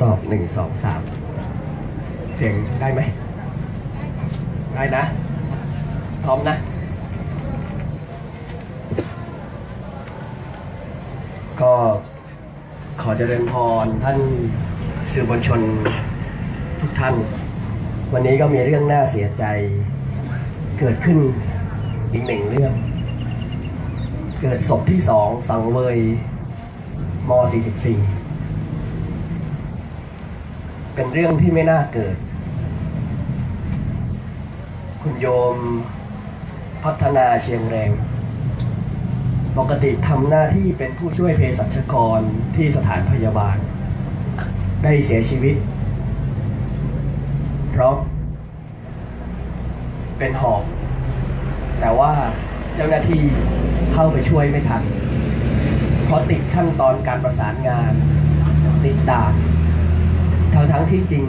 สอบหนึ่งสองสามเสียงได้ไหม ได้นะ พร้อมนะก็ขอเจริญพรท่านสื่อมวลชนทุกท่าน วันนี้ก็มีเรื่องน่าเสียใจเกิดขึ้นอีกหนึ่งเรื่อง เกิดศพที่สองสังเวยม 44 เป็นเรื่องที่ไม่น่าเกิด คุณโยมพัฒนาเชียงแรง ปกติทำหน้าที่เป็นผู้ช่วยเภสัชกรที่สถานพยาบาล ได้เสียชีวิต เพราะ เป็นหอบ แต่ว่าเจ้าหน้าที่เข้าไปช่วยไม่ทัน เพราะติดขั้นตอนการประสานงาน ติดด่าน ทั้งทั้งที่จริง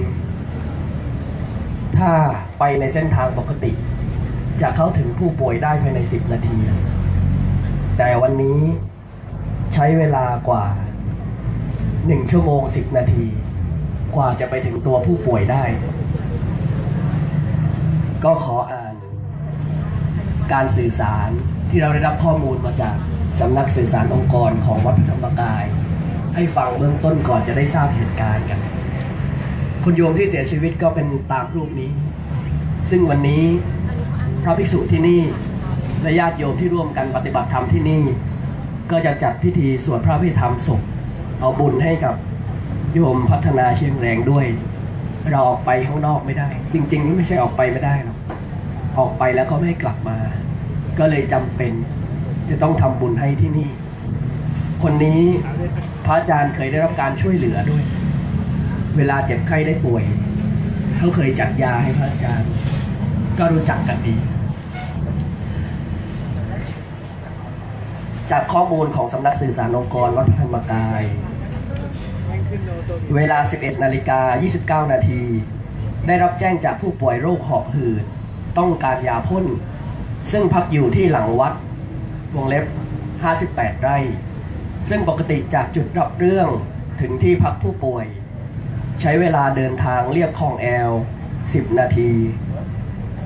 ถ้าไปในเส้นทางปกติ จะเข้าถึงผู้ป่วยได้ภายใน 10 นาที แต่วันนี้ใช้เวลากว่า 1 ชั่วโมง 10 นาที กว่าจะไปถึงตัวผู้ป่วยได้ ก็ขออ่าน การสื่อสารที่เราได้รับข้อมูลมาจากสำนักสื่อสารองค์กรของวัดพระธรรมกาย ให้ฟังเบื้องต้นก่อนจะได้ทราบเหตุการณ์กัน คุณโยมที่เสียชีวิตก็เป็นตามรูปนี้ ซึ่งวันนี้พระภิกษุที่นี่และญาติโยมที่ร่วมกันปฏิบัติธรรมที่นี่ ก็จะจัดพิธีสวดพระพิธรรมศพเอาบุญให้กับโยมพัฒนาเชียงแรงด้วย เราออกไปข้างนอกไม่ได้ จริงๆนี่ไม่ใช่ออกไปไม่ได้หรอกออกไปแล้วเขาไม่ให้กลับมา ก็เลยจำเป็นจะต้องทำบุญให้ที่นี่ คนนี้พระอาจารย์เคยได้รับการช่วยเหลือด้วย เวลาเจ็บไข้ได้ป่วยเขาเคยจัดยาให้พระอาจารย์ ก็รู้จักกันดี จากข้อมูลของสำนักสื่อสารองค์กรวัดพระธรรมกาย เวลา 11 นาฬิกา 29 นาที ได้รับแจ้งจากผู้ป่วยโรคหอบหืด ต้องการยาพ่น ซึ่งพักอยู่ที่หลังวัด วงเล็บ 58 ไร่ ซึ่งปกติจากจุดรับเรื่องถึงที่พักผู้ป่วย ใช้เวลาเดินทางเรียบคลองแอล 10 นาที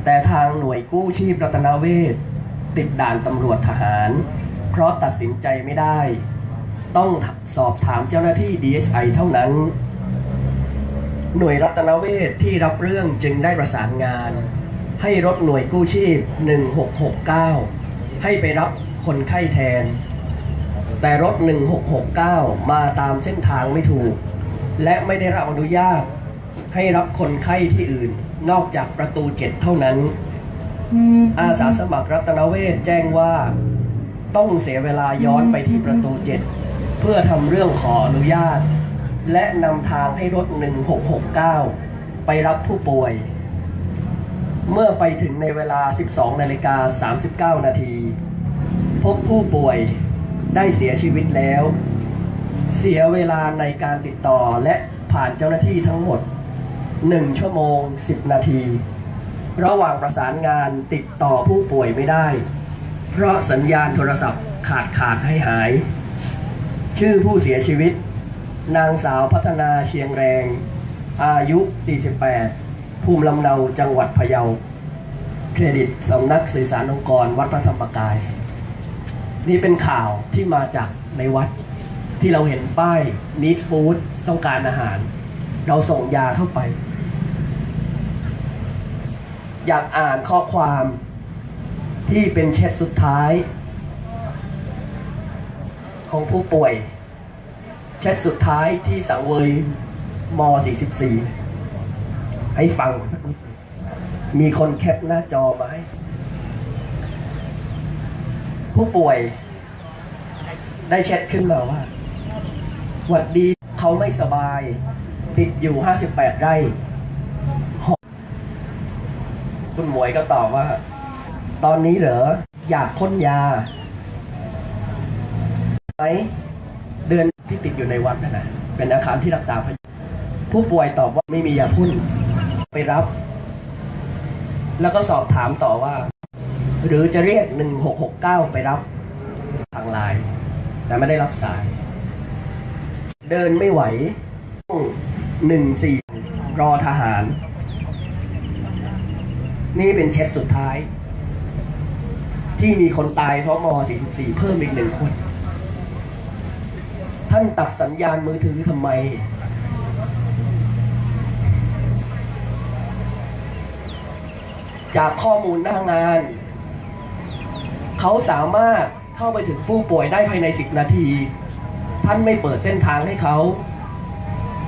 แต่ทางหน่วยกู้ชีพรัตนเวศติดด่านตำรวจทหาร เพราะตัดสินใจไม่ได้ ต้องสอบถามเจ้าหน้าที่ DSI เท่านั้น หน่วยรัตนเวศที่รับเรื่องจึงได้ประสานงาน ให้รถหน่วยกู้ชีพ 1669 ให้ไปรับคนไข้แทน แต่รถ 1669 มาตามเส้นทางไม่ถูก และไม่ได้รับอนุญาต ให้รับคนไข้ที่อื่น นอกจากประตูเจ็ดเท่านั้น อาสาสมัครรัตนเวศแจ้งว่าต้องเสียเวลาย้อนไปที่ประตูเจ็ดเพื่อทำเรื่องขออนุญาต และนำทางให้รถ 1669 ไปรับผู้ป่วย เมื่อไปถึงในเวลา 12นาฬิกา39 นาที พบผู้ป่วยได้เสียชีวิตแล้ว เสียเวลาในการติดต่อและผ่านเจ้าหน้าที่ทั้งหมด 1 ชั่วโมง 10 นาที ระหว่างประสานงานติดต่อผู้ป่วยไม่ได้ เพราะสัญญาณโทรศัพท์ขาดขาดให้หาย ชื่อผู้เสียชีวิต นางสาวพัฒนาเชียงแรง อายุ 48 ภูมิลำเนาจังหวัดพะเยา เครดิตสำนักสื่อสารองค์กรวัดพระธรรมกาย นี่เป็นข่าวที่มาจากในวัด ที่เราเห็นป้าย need food ต้องการอาหาร เราส่งยาเข้าไป อยากอ่านข้อความที่เป็นเช็ดสุดท้าย ของผู้ป่วย เช็ดสุดท้ายที่สังเวยม 44 ให้ฟังสักนิดมีคนแคปหน้าจอมาให้ผู้ป่วยได้แชทขึ้นมาว่า หวัดดีเขาไม่สบาย ติดอยู่ 58 ไร่คุณหมวยก็ตอบว่า ตอนนี้เหรอ อยากพ่นยาไหมเดือนที่ติดอยู่ในวัดนั่นะเป็นอาคารที่รักษาพยาผู้ป่วยตอบว่าไม่มียาพ่นไปรับ แล้วก็สอบถามต่อว่า หรือจะเรียก 1669 ไปรับทางไลน์แต่ไม่ได้รับสาย เดินไม่ไหวต้องหนึ่งสี่รอทหาร นี่เป็นเช็ดสุดท้าย ที่มีคนตายเพราะม 44 เพิ่มอีกหนึ่งคน ท่านตัดสัญญาณมือถือทำไม จากข้อมูลหน้างาน เขาสามารถเข้าไปถึงผู้ป่วยได้ภายใน 10 นาที ท่านไม่เปิดเส้นทางให้เขา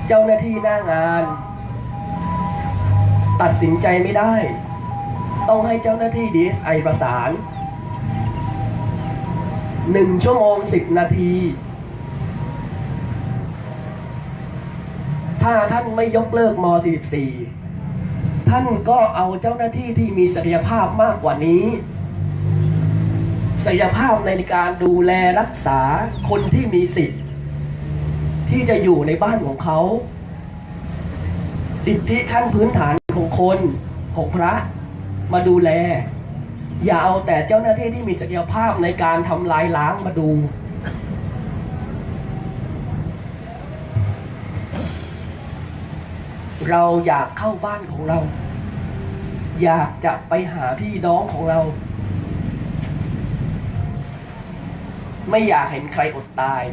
เจ้าหน้าที่หน้างาน ตัดสินใจไม่ได้ ต้องให้เจ้าหน้าที่ DSI ประสานหนึ่งชั่วโมงสิบนาที ถ้าท่านไม่ยกเลิกม 44 ท่านก็เอาเจ้าหน้าที่ที่มีศักยภาพมากกว่านี้ ศักยภาพในการดูแลรักษาคนที่มีสิทธิ์ ที่จะอยู่ในบ้านของเขา สิทธิขั้นพื้นฐานของคนของพระมาดูแล อย่าเอาแต่เจ้าหน้าที่ที่มีศักยภาพในการทำลายล้างมาดู เราอยากเข้าบ้านของเรา อยากจะไปหาพี่น้องของเรา ไม่อยากเห็นใครอดตาย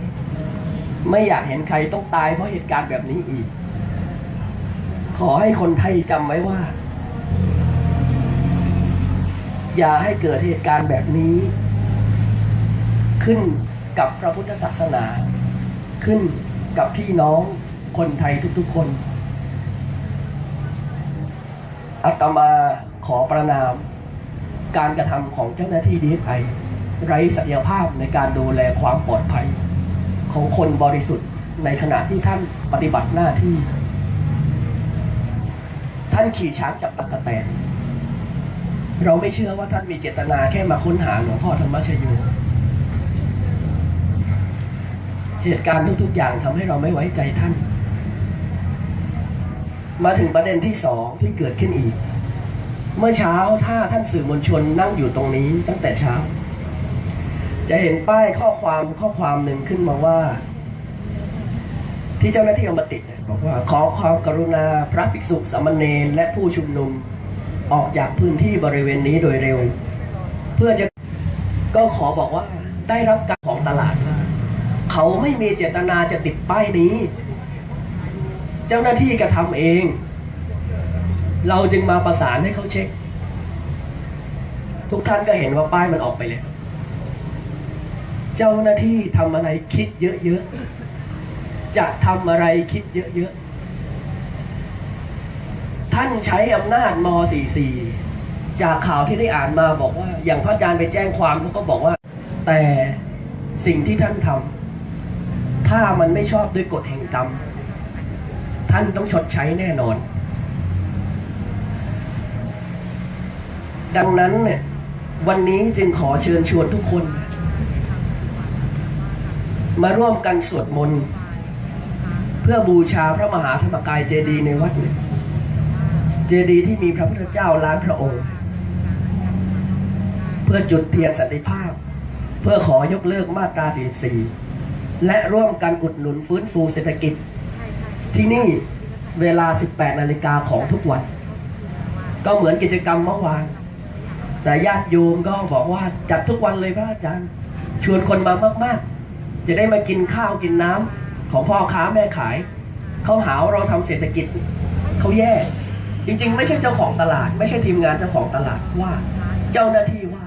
ไม่อยากเห็นใครต้องตายเพราะเหตุการณ์แบบนี้อีก ขอให้คนไทยจำไว้ว่า อย่าให้เกิดเหตุการณ์แบบนี้ ขึ้นกับพระพุทธศาสนา ขึ้นกับพี่น้องคนไทยทุกๆคนอาตมาขอประนาม การกระทำของเจ้าหน้าที่ดีไอ ไร้ศักยภาพในการดูแลความปลอดภัย ของคนบริสุทธิ์ในขณะที่ท่านปฏิบัติหน้าที่ ท่านขี่ช้างจับตะกะแตนเราไม่เชื่อว่าท่านมีเจตนาแค่มาค้นหาหลวงพ่อธรรมชโยเหตุการณ์ทุกๆอย่างทำให้เราไม่ไว้ใจท่าน มาถึงประเด็นที่สองที่เกิดขึ้นอีก เมื่อเช้าถ้าท่านสื่อมวลชนนั่งอยู่ตรงนี้ตั้งแต่เช้า จะเห็นป้ายข้อความข้อความหนึ่งขึ้นมาว่า ที่เจ้าหน้าที่เอามาติดบอกว่าขอความกรุณาพระภิกษุสามเณรและผู้ชุมนุมออกจากพื้นที่บริเวณนี้โดยเร็ว เพื่อจะก็ขอบอกว่าได้รับการของตลาดว่าเขาไม่มีเจตนาจะติดป้ายนี้ เจ้าหน้าที่กระทำเอง เราจึงมาประสานให้เขาเช็ค ทุกท่านก็เห็นว่าป้ายมันออกไปเลย เจ้าหน้าที่ทำอะไรคิดเยอะๆ จะทำอะไรคิดเยอะๆ ท่านใช้อำนาจม 44 จากข่าวที่ได้อ่านมาบอกว่า อย่างพระอาจารย์ไปแจ้งความเขาก็บอกว่า แต่สิ่งที่ท่านทำถ้ามันไม่ชอบด้วยกฎแห่งกรรม ท่านต้องชดใช้แน่นอน ดังนั้นเนี่ยวันนี้จึงขอเชิญชวนทุกคน มาร่วมกันสวดมนต์เพื่อบูชาพระมหาธรรมกายเจดีย์ในวัดเนี่ยเจดีย์ที่มีพระพุทธเจ้าล้านพระองค์ เพื่อจุดเทียนสันติภาพ เพื่อขอยกเลิกมาตรา 44 และร่วมกันอุดหนุนฟื้นฟูเศรษฐกิจ ที่นี่เวลา 18 นาฬิกาของทุกวัน ก็เหมือนกิจกรรมเมื่อวาน แต่ญาติโยมก็บอกว่าจัดทุกวันเลยพระอาจารย์ ชวนคนมามาก ๆ จะได้มากินข้าวกินน้ำของพ่อค้าแม่ขาย เขาหาว่าเราทำเศรษฐกิจเขาแย่ จริง ๆ ไม่ใช่เจ้าของตลาด ไม่ใช่ทีมงานเจ้าของตลาดว่า เจ้าหน้าที่ว่า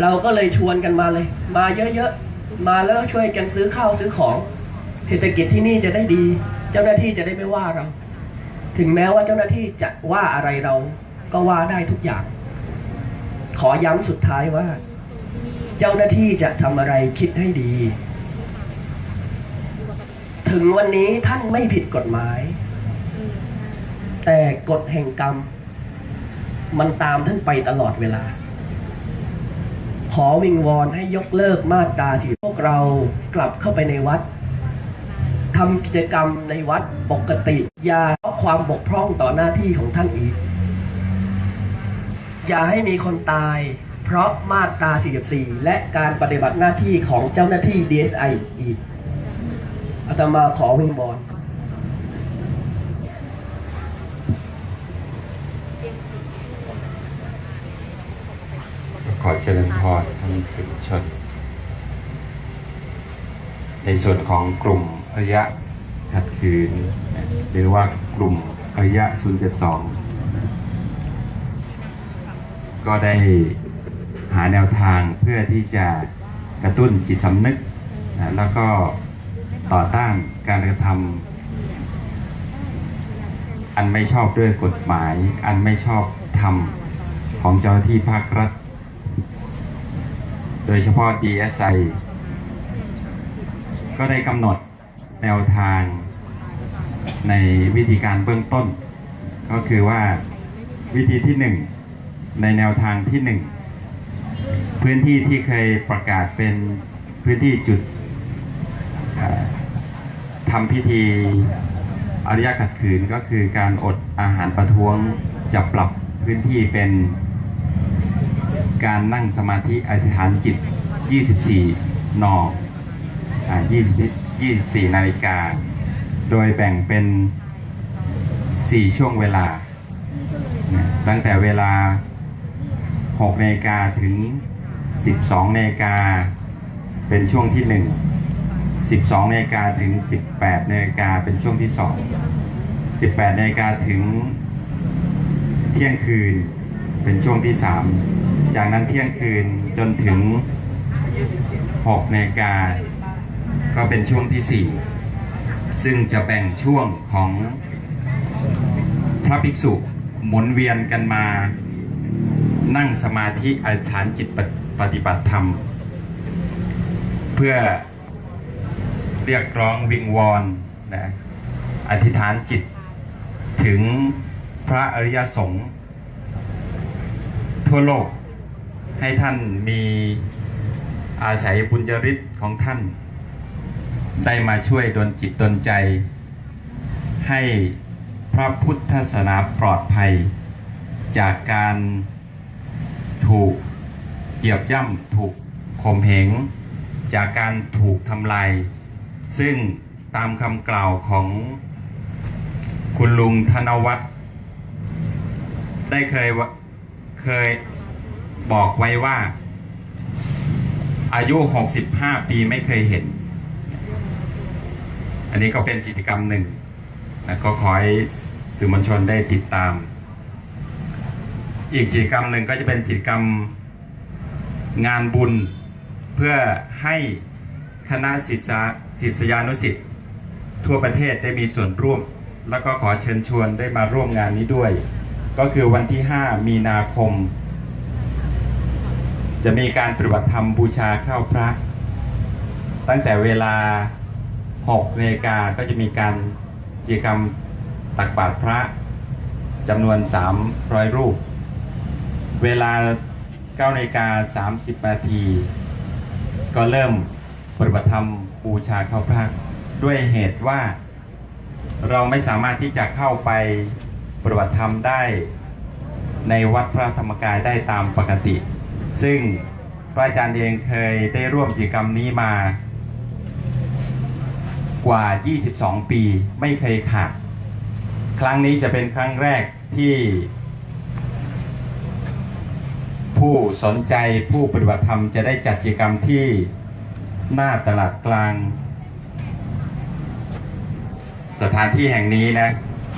เราก็เลยชวนกันมาเลย มาเยอะๆมาแล้วช่วยกันซื้อข้าวซื้อของ เศรษฐกิจที่นี่จะได้ดี เจ้าหน้าที่จะได้ไม่ว่าเรา ถึงแม้ว่าเจ้าหน้าที่จะว่าอะไรเราก็ว่าได้ทุกอย่าง ขอย้ำสุดท้ายว่า เจ้าหน้าที่จะทำอะไรคิดให้ดี ถึงวันนี้ท่านไม่ผิดกฎหมาย แต่กฎแห่งกรรม มันตามท่านไปตลอดเวลา ขอวิงวอนให้ยกเลิกมาตราที่พวกเรากลับเข้าไปในวัดทำกิจกรรมในวัดปกติ อย่าเพราะความบกพร่องต่อหน้าที่ของท่านอีก อย่าให้มีคนตาย เพราะมาตรา 44 และการปฏิบัติหน้าที่ของเจ้าหน้าที่ DSI อีกอา ตมาขอวิงบอลขอเจริญพรท่านสื่อชน ในส่วนของกลุ่มอริยะขัดคืน หรือว่ากลุ่มอริยะศูนย์เจ็ดสองก็ได้หาแนวทางเพื่อที่จะกระตุ้นจิตสำนึก แล้วก็ ต่อต้านการกระทำอันไม่ชอบด้วยกฎหมาย อันไม่ชอบธรรมของเจ้าหน้าที่ภาครัฐ โดยเฉพาะ DSI ก็ได้กำหนดแนวทางในวิธีการเบื้องต้น ก็คือว่าวิธีที่หนึ่งในแนวทางที่หนึ่งพื้นที่ที่เคยประกาศเป็นพื้นที่จุด ทำพิธีอริยขัดขืนก็คือการอดอาหารประท้วงจะปรับพื้นที่เป็นการนั่งสมาธิอธิษฐานจิต 24 นอกอ่20 24 นาฬิกา โดยแบ่งเป็น 4 ช่วงเวลา ตั้งแต่เวลา 6 นาฬิกาถึง 12 นาฬิกา เป็นช่วงที่ 1 12นาฬิกาถึง 18นาฬิกาเป็นช่วงที่ 2 18นาฬิกาถึงเที่ยงคืนเป็นช่วงที่ 3 จากนั้นเที่ยงคืนจนถึง6นาฬิกาก็เป็นช่วงที่ 4 ซึ่งจะแบ่งช่วงของพระภิกษุหมุนเวียนกันมา นั่งสมาธิอธิษฐานจิตปฏิบัติธรรม เพื่อ เรียกร้องวิงวอนนะอธิษฐานจิต ถึงพระอริยสงฆ์ทั่วโลกให้ท่านมีอาศัยบุญญาฤทธิ์ของท่าน ได้มาช่วยดลจิตดลใจ ให้พระพุทธศาสนาปลอดภัย จากการถูกเหยียบย่ำถูกข่มเหงจากการถูกทำลาย ซึ่งตามคำกล่าวของคุณลุงธนวัฒน์ได้เคยเคยบอกไว้ว่า อายุ 65 ปีไม่เคยเห็น อันนี้ก็เป็นกิจกรรมหนึ่งนะก็ขอให้สื่อมวลชนได้ติดตาม อีกกิจกรรมหนึ่งก็จะเป็นกิจกรรมงานบุญเพื่อให้คณะศิษยา ศิษยานุสิษย์ทั่วประเทศได้มีส่วนร่วม แล้วก็ขอเชิญชวนได้มาร่วมงานนี้ด้วย ก็คือวันที่ 5 มีนาคม จะมีการปฏิบัติธรรมบูชาข้าวพระ ตั้งแต่เวลา6นาฬิกาก็จะมีการกิจกรรมตักบาตรพระจำนวน 300 รูป เวลา9นาฬิกา30นาทีก็เริ่มปฏิบัติธรรม บูชาข้าวพระด้วยเหตุว่าเราไม่สามารถที่จะเข้าไปปฏิบัติธรรมได้ในวัดพระธรรมกายได้ตามปกติ ซึ่งพระอาจารย์เองเคยได้ร่วมกิจกรรมนี้มากว่า 22 ปีไม่เคยขาด ครั้งนี้จะเป็นครั้งแรกที่ ผู้สนใจผู้ปฏิบัติธรรมจะได้จัดกิจกรรมที่ หน้าตลาดกลาง สถานที่แห่งนี้นะ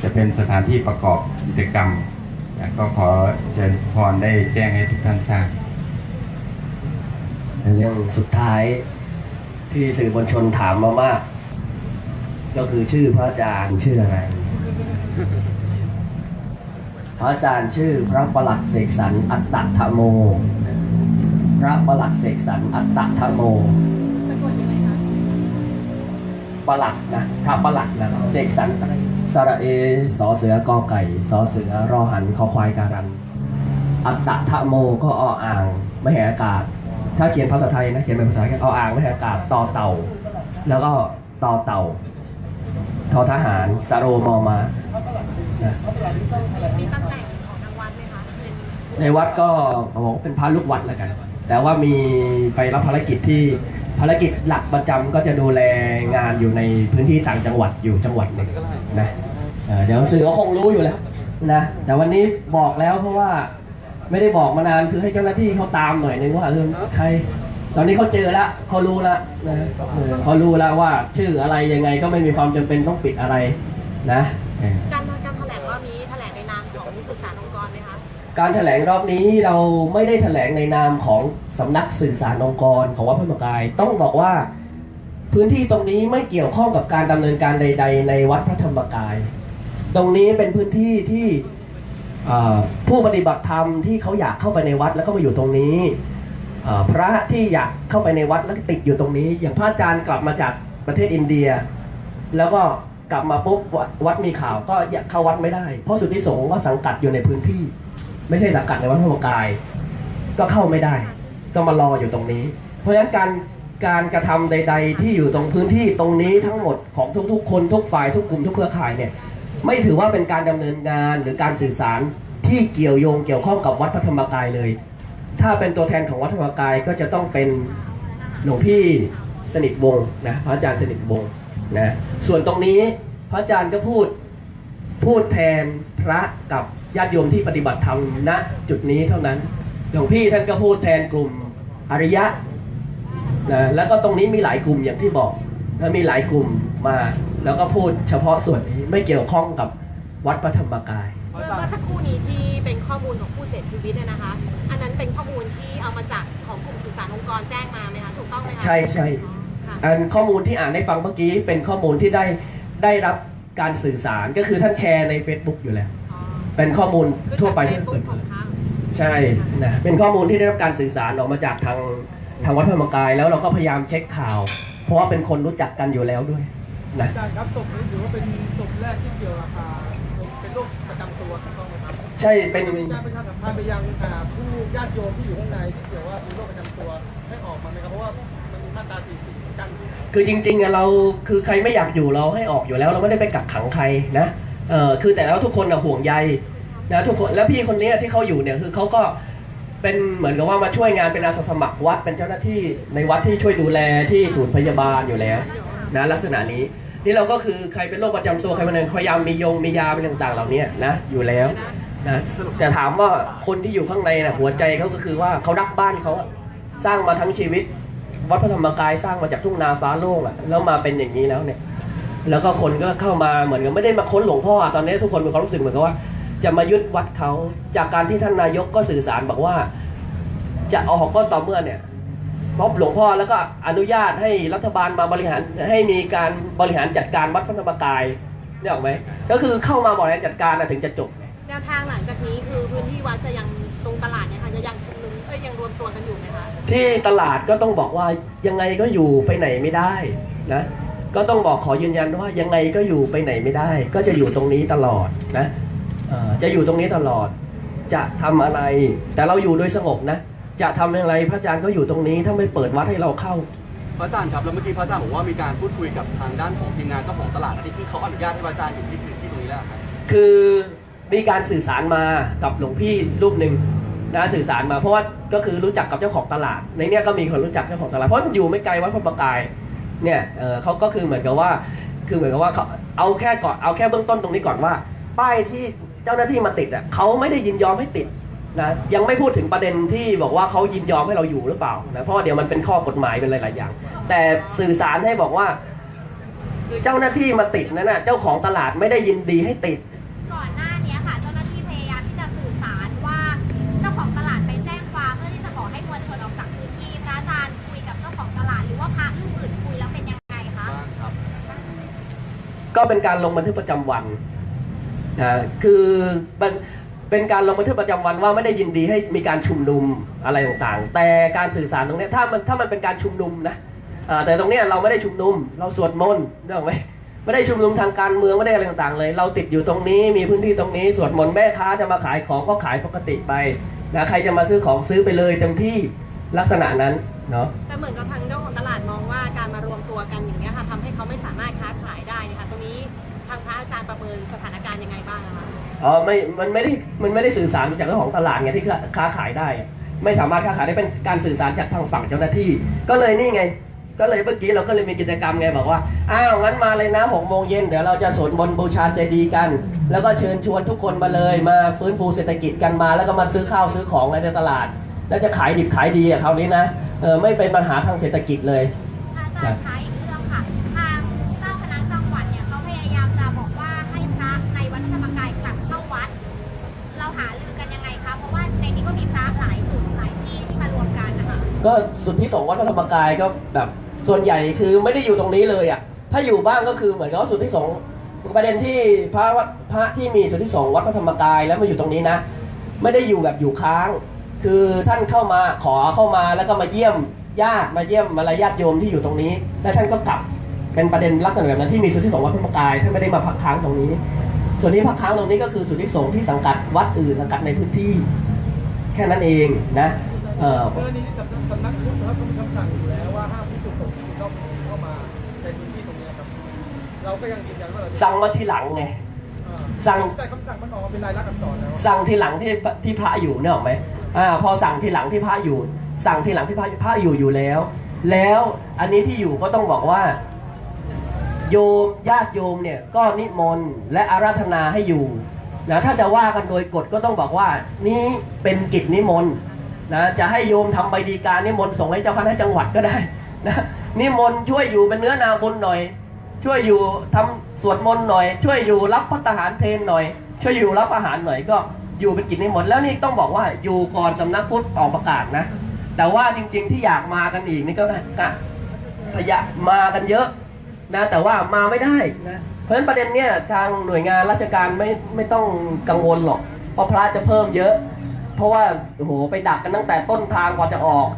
จะเป็นสถานที่ประกอบกิจกรรมนะก็ขอเชิญพรได้แจ้งให้ทุกท่านทราบเรื่องสุดท้ายที่สื่อมวลชนถามมามาก ก็คือชื่อพระอาจารย์ชื่ออะไร พระอาจารย์ชื่อพระประหลัดเสกสรรอัตตธโม พระประหลัดเสกสรรอัตตธโม ประหลัดนะพระประหลัดนะเสกสรรสระเอสอเสือกอไก่สอเสือรอหันคอควายการัน อัตตะทะโมก็ออ่างไม่แหอากาศ ถ้าเขียนภาษาไทยนะเขียนเป็นภาษาอังกฤษออ่างไม่แหอากาศต่อเต่า แล้วก็ต่อเต่าทอทหารสโรมอมานะมีตำแหน่งของรางวัลไหมคะในวัดก็บอกเป็นพระลูกวัดแล้วกัน แต่ว่ามีไปรับภารกิจที่ ภารกิจหลักประจำก็จะดูแลงานอยู่ในพื้นที่ต่างจังหวัดอยู่จังหวัดหนึ่งนะเดี๋ยวสื่อก็คงรู้อยู่แล้วนะแต่วันนี้บอกแล้วเพราะว่าไม่ได้บอกมานานคือให้เจ้าหน้าที่เขาตามหน่อยนึงว่าเออใคร ตอนนี้เขาเจอแล้วเขารู้แล้วนะเขารู้แล้วว่าชื่ออะไรยังไงก็ไม่มีความจำเป็นต้องปิดอะไรนะการ การแถลงรอบนี้เราไม่ได้แถลงในนามของสำนักสื่อสารองค์กรของวัดพระธรรมกาย ต้องบอกว่าพื้นที่ตรงนี้ไม่เกี่ยวข้องกับการดำเนินการใด ๆ ในวัดพระธรรมกาย ตรงนี้เป็นพื้นที่ที่ผู้ปฏิบัติธรรมที่เขาอยากเข้าไปในวัดแล้วก็มาอยู่ตรงนี้พระที่อยากเข้าไปในวัดแล้วติดอยู่ตรงนี้ อย่างพระอาจารย์กลับมาจากประเทศอินเดีย แล้วก็กลับมาปุ๊บวัดมีข่าวก็เข้าวัดไม่ได้ เพราะสุทธิสงฆ์ก็สังกัดอยู่ในพื้นที่ ไม่ใช่สังกัดในวัดพระธรรมกาย ก็เข้าไม่ได้ก็มารออยู่ตรงนี้ เพราะฉะนั้นการการกระทำใด ๆ ที่อยู่ตรงพื้นที่ตรงนี้ทั้งหมดของทุกๆ คนทุกฝ่ายทุกกลุ่มทุกเครือข่ายเนี่ยไม่ถือว่าเป็นการดำเนินงานหรือการสื่อสารที่เกี่ยวโยงเกี่ยวข้องกับวัดพระธรรมกายเลย ถ้าเป็นตัวแทนของวัดธรรมกายก็จะต้องเป็นหลวงพี่สนิทวงศ์นะพระอาจารย์สนิทวงศ์นะส่วนตรงนี้พระอาจารย์ก็พูดพูดแทนพระกับ ญาติโยมที่ปฏิบัติธรรมณจุดนี้เท่านั้นหลวงพี่ท่านก็พูดแทนกลุ่มอริยะนะแล้วก็ตรงนี้มีหลายกลุ่มอย่างที่บอกนะมีหลายกลุ่มมา แล้วก็พูดเฉพาะส่วนนี้ไม่เกี่ยวข้องกับวัดพระธรรมกายเมื่อเมื่อสักครู่นี้ที่เป็นข้อมูลของผู้เสียชีวิตเนี่ยนะคะ อันนั้นเป็นข้อมูลที่เอามาจากของกลุ่มสื่อสารองค์กรแจ้งมาไหมคะถูกต้องไหมคะใช่ใช่อ๋อค่ะอันข้อมูลที่อ่านให้ฟังเมื่อกี้เป็นข้อมูลที่ได้ได้รับการสื่อสารก็คือท่านแชร์ใน Facebook อยู่แล้วอ๋อ เป็นข้อมูลคือทั่วไปจากที่เฟซเปิบุ๊ดกเผของยเขาใช่นะเป็นข้อมูลที่ได้รับการสื่อสารออกมาจากทางทางวัดพระธรรมกาย แล้วเราก็พยายามเช็คข่าว เพราะว่าเป็นคนรู้จักกันอยู่แล้วด้วยนะอาจารย์ครับศพนี้ถือว่าเป็นศพแรกที่เกี่ยวราคาเป็นโรคประจำตัวถูกต้องไหมครับใช่เป็นการประชาสัมพันธ์ไปยังอ่าผู้ญาติโยมที่อยู่ข้างในที่เกี่ยวว่ามีโรคประจำตัวให้ออกมาไหมครับเพราะว่ามันมีมาตรา44เหมือนกันคือจริงๆอะเราคือใครไม่อยากอยู่เราให้ออกอยู่แล้ว เราไม่ได้ไปกักขังใครนะ เออคือแต่แล้วทุกคนอะห่วงใยนะทุกคนแล้วพี่คนนี้ที่เขาอยู่เนี่ยคือเขาก็เป็นเหมือนกับว่ามาช่วยงานเป็นอาสาสมัครวัดเป็นเจ้าหน้าที่ในวัดที่ช่วยดูแลที่ศูนย์พยาบาลอยู่แล้วนะลักษณะนี้ นี่เราก็คือใครเป็นโรคประจำตัวใครเป็นอะไรพยายามมียงมียาเป็นต่างๆ เหล่านี้นะอยู่แล้วนะแต่ถามว่าคนที่อยู่ข้างในนะหัวใจเขาก็คือว่าเขารักบ้านเขาสร้างมาทั้งชีวิต วัดพระธรรมกายสร้างมาจากทุ่งนาฟ้าโล่งอะแล้วมาเป็นอย่างนี้แล้วเนี่ย แล้วก็คนก็เข้ามาเหมือนกับไม่ได้มาค้นหลวงพ่ออะตอนนี้ทุกคนมีความรู้สึกเหมือนกับว่า จะมายึดวัดเขาจากการที่ท่านนายกก็สื่อสารบอกว่า จะเอาออกก็ต่อเมื่อเนี่ยพบหลวงพ่อแล้วก็อนุญาตให้รัฐบาลมาบริหารให้มีการบริหารจัดการวัดพระธรรมกายนี่ออกไหมก็คือเข้ามาบริหารจัดการอะถึงจะจบแนวทางหลังจากนี้คือพื้นที่วัดจะยังตรงตลาดเนี่ยค่ะจะยังชุมนุมเอ้ยยังรวมตัวกันอยู่ไหมคะที่ตลาดก็ต้องบอกว่ายังไงก็อยู่ไปไหนไม่ได้นะ ก็ต้องบอกขอยืนยันว่ายังไงก็อยู่ไปไหนไม่ได้ ก็จะอยู่ตรงนี้ตลอดนะเอ่อจะอยู่ตรงนี้ตลอด จะทำอะไร แต่เราอยู่โดยสงบนะ จะทำอย่างไรพระอาจารย์ก็อยู่ตรงนี้ถ้าไม่เปิดวัดให้เราเข้า พระอาจารย์ครับแล้วเมื่อกี้พระอาจารย์บอกว่ามีการพูดคุยกับทางด้านของทีมงานเจ้าของตลาดอันนี้คือเขาอนุญาตให้พระอาจารย์อยู่ที่ที่ตรงนี้แล้วเหรอครับคือมีการสื่อสารมากับหลวงพี่รูปหนึ่งนะสื่อสารมาเพราะว่าก็คือรู้จักกับเจ้าของตลาด ในเนี้ยก็มีคนรู้จักเจ้าของตลาดเพราะมันอยู่ไม่ไกลวัดพระประกาย เนี่ยเออเขาก็คือเหมือนกับว่า คือเหมือนกับว่าเขาเอาแค่ก่อนเอาแค่เบื้องต้นตรงนี้ก่อนว่า ป้ายที่เจ้าหน้าที่มาติดอะเขาไม่ได้ยินยอมให้ติดนะยังไม่พูดถึงประเด็นที่บอกว่าเขายินยอมให้เราอยู่หรือเปล่านะเพราะเดี๋ยวมันเป็นข้อกฎหมายเป็นหลาย ๆ อย่าง แต่สื่อสารให้บอกว่า เจ้าหน้าที่มาติดนั้นน่ะเจ้าของตลาดไม่ได้ยินดีให้ติด ก็เป็นการลงบันทึกประจำวันนะคือมันเป็นการลงบันทึกประจำวันว่าไม่ได้ยินดีให้มีการชุมนุมอะไรต่างๆ แต่การสื่อสารตรงเนี้ยถ้ามันถ้ามันเป็นการชุมนุมนะอ่าแต่ตรงเนี้ยเราไม่ได้ชุมนุม เราสวดมนต์นึกออกไหมไม่ได้ชุมนุมทางการเมืองไม่ได้อะไรต่างๆ เลย เราติดอยู่ตรงนี้มีพื้นที่ตรงนี้สวดมนต์แม่ค้าจะมาขายของก็ขายปกติไปนะใครจะมาซื้อของซื้อไปเลยเต็มที่ลักษณะนั้น เนาะแต่เหมือนกับทางเจ้าของตลาดมองว่าการมารวมตัวกันอย่างนี้ยค่ะทำให้เขาไม่สามารถค้าขายได้นะคะตรงนี้ทางพระอาจารย์ประเมินสถานการณ์ยังไงบ้างนะคะอ๋อไม่มันไม่ได้มันไม่ได้สื่อสารจากเจ้าของตลาดไงที่ค้าขายได้ ไม่สามารถค้าขายได้เป็นการสื่อสารจากทางฝั่งเจ้าหน้าที่ ก็เลยนี่ไง ก็เลยเมื่อกี้เราก็เลยมีกิจกรรมไงบอกว่าอ้าวงั้นมาเลยนะหกโมงเย็นเดี๋ยวเราจะสวดมนต์บูชาเจดีย์กัน แล้วก็เชิญชวนทุกคนมาเลยมาฟื้นฟูเศรษฐกิจกันมา แล้วก็มาซื้อข้าวซื้อของอะไรในตลาด แล้วจะขายดิบขายดีอะคราวนี้นะเออไม่เป็นปัญหาทางเศรษฐกิจเลยอาจารย์คะอีกเรื่องค่ะ ทางเจ้าคณะจังหวัดเนี่ยเขาพยายามจะบอกว่าให้พระในวัดพระธรรมกายกลับเข้าวัด เราหารือกันยังไงคะเพราะว่าในนี้ก็มีพระหลายจุดหลายที่ที่มารวมกันนะคะก็สุดที่สงฆ์วัดพระธรรมกายก็แบบส่วนใหญ่คือไม่ได้อยู่ตรงนี้เลยอะถ้าอยู่บ้างก็คือเหมือนกับว่าสุดที่สงฆ์ประเด็นที่พระวัดพระที่มีสุดที่สงฆ์วัดพระธรรมกายแล้วมาอยู่ตรงนี้นะ ไม่ได้อยู่แบบอยู่ค้าง คือท่านเข้ามาขอเข้ามาแล้วก็มาเยี่ยมญาติมาเยี่ยมมารญาติโยมที่อยู่ตรงนี้ แล้วท่านก็กลับเป็นประเด็นลักษณะแบบนั้นที่มีสุที่สงฆ์วัดพระธรรมกายท่านไม่ได้มาพักค้างตรงนี้ ส่วนนี้พักค้างตรงนี้ก็คือสุที่สงฆ์ที่สังกัดวัดอื่นสังกัดในพื้นที่ แค่นั้นเองนะเออกรณีที่สำนักสำนักพุทธนะครับก็มีคำสั่งอยู่แล้วว่าห้ามพิจุสงฆ์เข้าเข้ามาในพื้นที่ตรงนี้ครับเราก็ยังยืนยันว่าเราสั่งมาทีหลังไงสั่งแต่คำสั่งมันออกมาเป็นลายลักษณ์อักษรแล้วสั่งทีหลังที่ที่พระอยู่เนี่ยหรอไหม อ่าพอสั่งทีหลังที่พระอยู่ สั่งทีหลังที่พระพระอยู่อยู่แล้ว แล้วอันนี้ที่อยู่ก็ต้องบอกว่า โยมญาติโยมเนี่ยก็นิมนต์และอาราธนาให้อยู่นะถ้าจะว่ากันโดยกฎก็ต้องบอกว่า นี่เป็นกิจนิมนต์นะจะให้โยมทำใบดีการนิมนต์ส่งให้เจ้าคณะจังหวัดก็ได้นะนิมนต์ช่วยอยู่เป็นเนื้อนาบุญหน่อย ช่วยอยู่ทำสวดมนต์หน่อย ช่วยอยู่รับพัฒหารเพลนหน่อย ช่วยอยู่รับอาหารหน่อยก็ อยู่เป็นกิจนิมนต์แล้วนี่ต้องบอกว่าอยู่ก่อนสำนักพุทธออกประกาศนะ แต่ว่าจริง ๆ ที่อยากมากันอีกนี่ก็กะพยะมากันเยอะนะแต่ว่ามาไม่ได้นะเพราะฉะนั้นประเด็นเนี้ยทางหน่วยงานราชการไม่ไม่ต้องกังวลหรอกเพราะพระจะเพิ่มเยอะ เพราะว่าโอ้โหไปดักกันตั้งแต่ต้นทางกว่าจะออก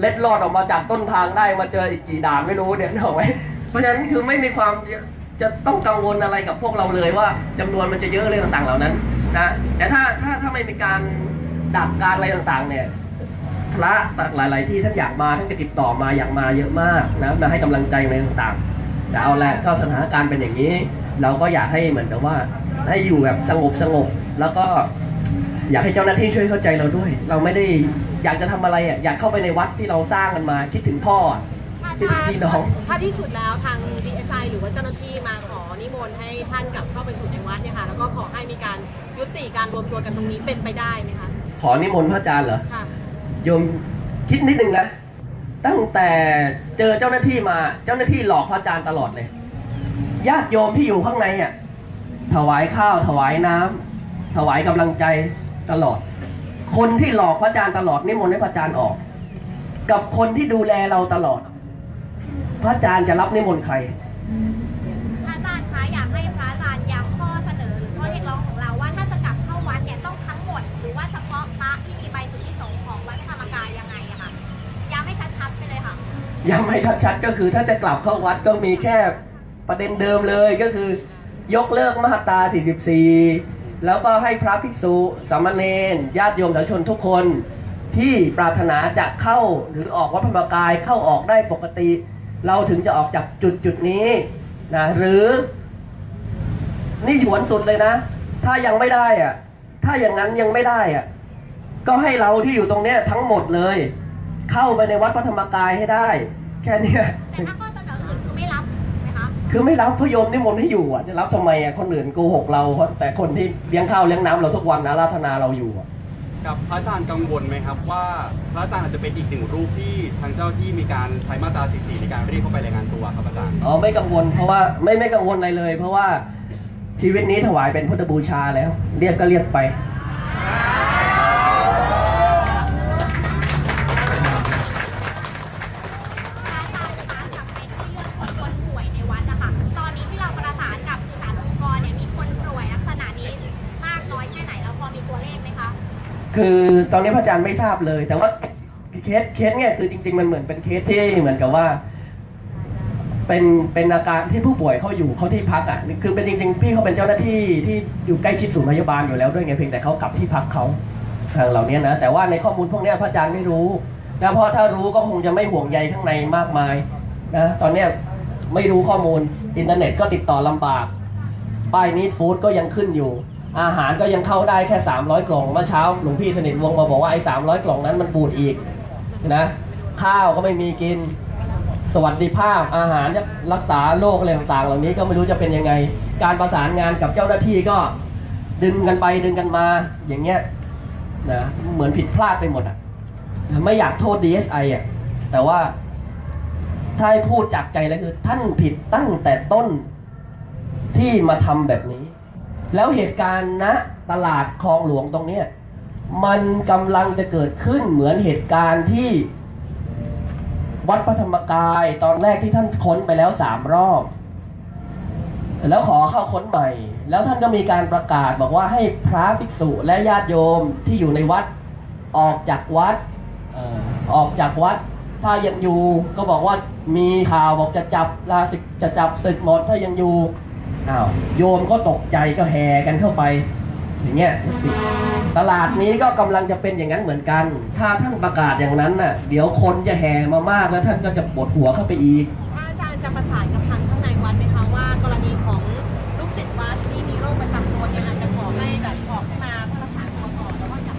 เล็ดลอดออกมาจากต้นทางได้มาเจออีกกี่ด่านไม่รู้เนี่ยนึกออกไหมเพราะฉะนั้นคือไม่มีความจะต้องกังวลอะไรกับพวกเราเลยว่าจำนวนมันจะเยอะอะไรต่างๆเหล่านั้น นะแต่ถ้าถ้าถ้าไม่มีการดักการอะไรต่างๆ เนี่ยพระหลาย ๆ ที่ท่านอยากมาท่านก็ติดต่อมาอยากมาเยอะมากนะมาให้กำลังใจในต่างๆแต่เอาแหละก็สถานการณ์เป็นอย่างนี้ เราก็อยากให้เหมือนกับว่าให้อยู่แบบสงบสงบแล้วก็อยากให้เจ้าหน้าที่ช่วยเข้าใจเราด้วย เราไม่ได้อยากจะทำอะไรอะอยากเข้าไปในวัดที่เราสร้างกันมาคิดถึงพ่อคิดถึงพี่น้องถ้าที่สุดแล้วทาง DSI หรือว่าเจ้าหน้าที่มาขอนิมนต์ให้ท่านกลับเข้าไปสู่ในวัดเนี่ยค่ะแล้วก็ขอให้มีการ ยุติการรวมตัวกันตรงนี้เป็นไปได้ไหมคะ ขอนิมนต์พระอาจารย์เหรอค่ะ โยมคิดนิดนึงนะ ตั้งแต่เจอเจ้าหน้าที่มา เจ้าหน้าที่หลอกพระอาจารย์ตลอดเลย ญาติโยมที่อยู่ข้างในอะ ถวายข้าว ถวายน้ำถวายกำลังใจตลอด คนที่หลอกพระอาจารย์ตลอดนิมนต์ให้พระอาจารย์ออก กับคนที่ดูแลเราตลอด พระอาจารย์จะรับนิมนต์ใคร ย้ำให้ชัดๆก็คือถ้าจะกลับเข้าวัดก็มีแค่ประเด็นเดิมเลยก็คือยกเลิกมาตรา 44 แล้วก็ให้พระภิกษุสามเณรญาติโยมสาธชนทุกคนที่ปรารถนาจะเข้าหรือออกวัดพระธรรมกายเข้าออกได้ปกติ เราถึงจะออกจากจุดจุดนี้นะหรือ นี่หยวนสุดเลยนะ ถ้ายังไม่ได้อะถ้าอย่างนั้นยังไม่ได้อะก็ให้เราที่อยู่ตรงเนี้ยทั้งหมดเลย เข้าไปในวัดพระธรรมกายให้ได้ แค่เนี้ยแต่ถ้าข้อเสนออื่นคือไม่รับไหมคะคือไม่รับพระโยมนิมนต์ให้อยู่อะจะรับทำไมอะคนอื่นโกหกเราแต่คนที่เลี้ยงข้าวเลี้ยงน้ำเราทุกวันอาราธนาเราอยู่อะกับพระอาจารย์กังวลไหมครับว่าพระอาจารย์อาจจะเป็นอีกหนึ่งรูปที่ทางเจ้าที่มีการใช้มาตรา 44 ในการเรียกเข้าไปรายงานตัวครับอาจารย์ อ๋อไม่กังวลเพราะว่าไม่ไม่กังวลอะไรเลย เพราะว่าชีวิตนี้ถวายเป็นพุทธบูชาแล้ว เรียกก็เรียกไป คือตอนนี้พระอาจารย์ไม่ทราบเลย แต่ว่าเคสเคสเนี่ยคือจริง ๆ มันเหมือนเป็นเคสที่เหมือนกับว่า เป็นเป็นอาการที่ผู้ป่วยเขาอยู่เขาที่พักอะคือเป็นจริง ๆ พี่เขาเป็นเจ้าหน้าที่ที่อยู่ใกล้ชิดศูนย์พยาบาลอยู่แล้วด้วยไงเพียงแต่เขากลับที่พักเขาทางเหล่านี้นะแต่ว่าในข้อมูลพวกนี้พระอาจารย์ไม่รู้นะเพราะถ้ารู้ก็คงจะไม่ห่วงใยข้างในมากมายนะตอนเนี้ยไม่รู้ข้อมูลอินเทอร์เน็ตก็ติดต่อลำบากป้ายนี้ฟู้ดก็ยังขึ้นอยู่ อาหารก็ยังเข้าได้แค่ 300 กล่องเมื่อเช้าหลวงพี่สนิทวงมาบอกว่าไอ้300กล่องนั้นมันบูดอีกนะข้าวก็ไม่มีกินสวัสดิภาพอาหารรักษาโรคอะไรต่างๆ เหล่านี้ก็ไม่รู้จะเป็นยังไง การประสานงานกับเจ้าหน้าที่ก็ดึงกันไปดึงกันมาอย่างเงี้ยนะเหมือนผิดพลาดไปหมดอะไม่อยากโทษ DSI อะแต่ว่าถ้าให้พูดจากใจแล้วคือ ท่านผิดตั้งแต่ต้นที่มาทำแบบนี้ แล้วเหตุการณ์ณตลาดคลองหลวงตรงเนี้ยมันกำลังจะเกิดขึ้นเหมือนเหตุการณ์ที่วัดพระธรรมกายตอนแรกที่ท่านค้นไปแล้วสามรอบ แล้วขอเข้าค้นใหม่ แล้วท่านก็มีการประกาศบอกว่าให้พระภิกษุและญาติโยมที่อยู่ในวัดออกจากวัดออกจากวัด ถ้ายังอยู่ก็บอกว่ามีข่าวบอกจะจับลาศึกจะจับศึกหมดถ้ายังอยู่ อ้าวโยมก็ตกใจก็แห่กันเข้าไป อย่างเงี้ยตลาดนี้ก็กำลังจะเป็นอย่างนั้นเหมือนกัน ถ้าท่านประกาศอย่างนั้นน่ะ เดี๋ยวคนจะแห่มามากแล้วท่านก็จะปวดหัวเข้าไปอีกอาจารย์จะประสานกับทางข้างในวัดไหมคะว่ากรณีของลูกศิษย์วัดที่มีโรคประจำตัวเนี่ยอาจจะขอให้แบบออกให้มาเพื่อรักษาตัวก่อนแล้วก็จับ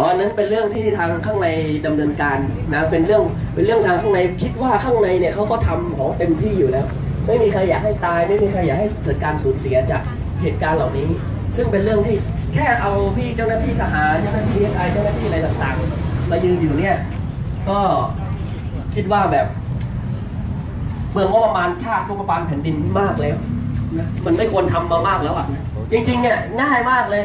ตอนนั้นเป็นเรื่องที่ทางข้างในดำเนินการนะเป็นเรื่องเป็นเรื่องทางข้างในคิดว่าข้างในเนี่ยเขาก็ทำของเต็มที่อยู่แล้ว ไม่มีใครอยากให้ตาย ไม่มีใครอยากให้เกิดการสูญเสียจากเหตุการณ์เหล่านี้ ซึ่งเป็นเรื่องที่แค่เอาพี่เจ้าหน้าที่ทหารเจ้าหน้าที่ไอเจ้าหน้าที่อะไรต่างๆ มายืนอยู่เนี่ย ก็คิดว่าแบบเมืองงบประมาณชาติงบประมาณแผ่นดินมากแล้วนะมันไม่ควรทำมามากแล้วอะจริงๆเนี่ยง่ายมากเลย